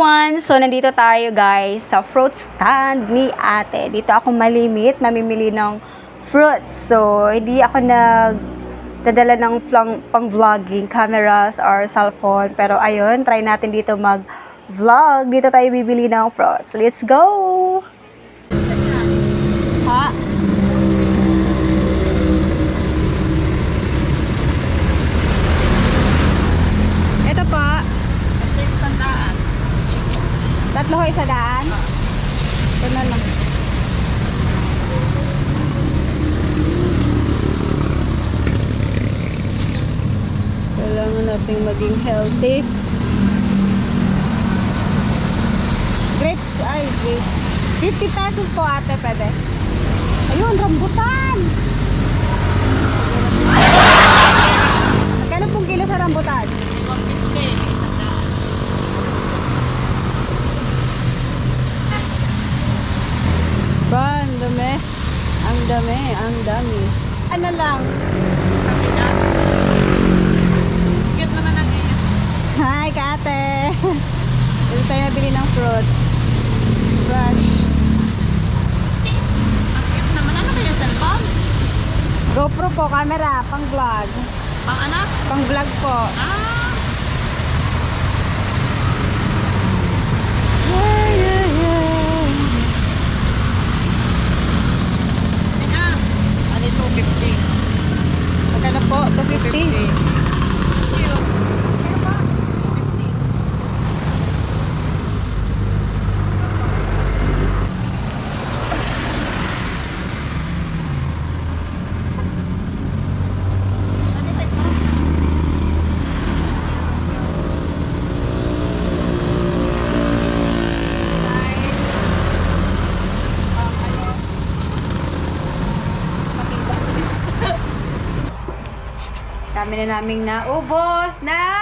everyone! So, nandito tayo guys sa fruit stand ni ate. Dito ako malimit, namimili ng fruits. So, hindi ako nag dadala ng flang, pang vlogging cameras or cellphone. Pero ayun, try natin dito mag vlog. Dito tayo bibili ng fruits. Let's go! Ha? Ito po. Ito yung sandaan. Tatlo ho isa daan? Ito na lang. Kailangan natin maging healthy. Grapes, ay grapes. 50 pesos po ate, pwede. Ayun, rambutan! Magkano pong kilo sa rambutan? 150. May sandaan. Ba, ang dami. Ang dami, ang dami. Ano lang? Sa pinan. Cute naman ang iyo. Hi, kate! Dito tayo nabili ng fruits. Fresh. Ang cute naman. Ano kaya cellphone? GoPro po, camera, pang vlog. Pang anak? Pang vlog po. Ah! po, 250. 250. Kami na naming naubos na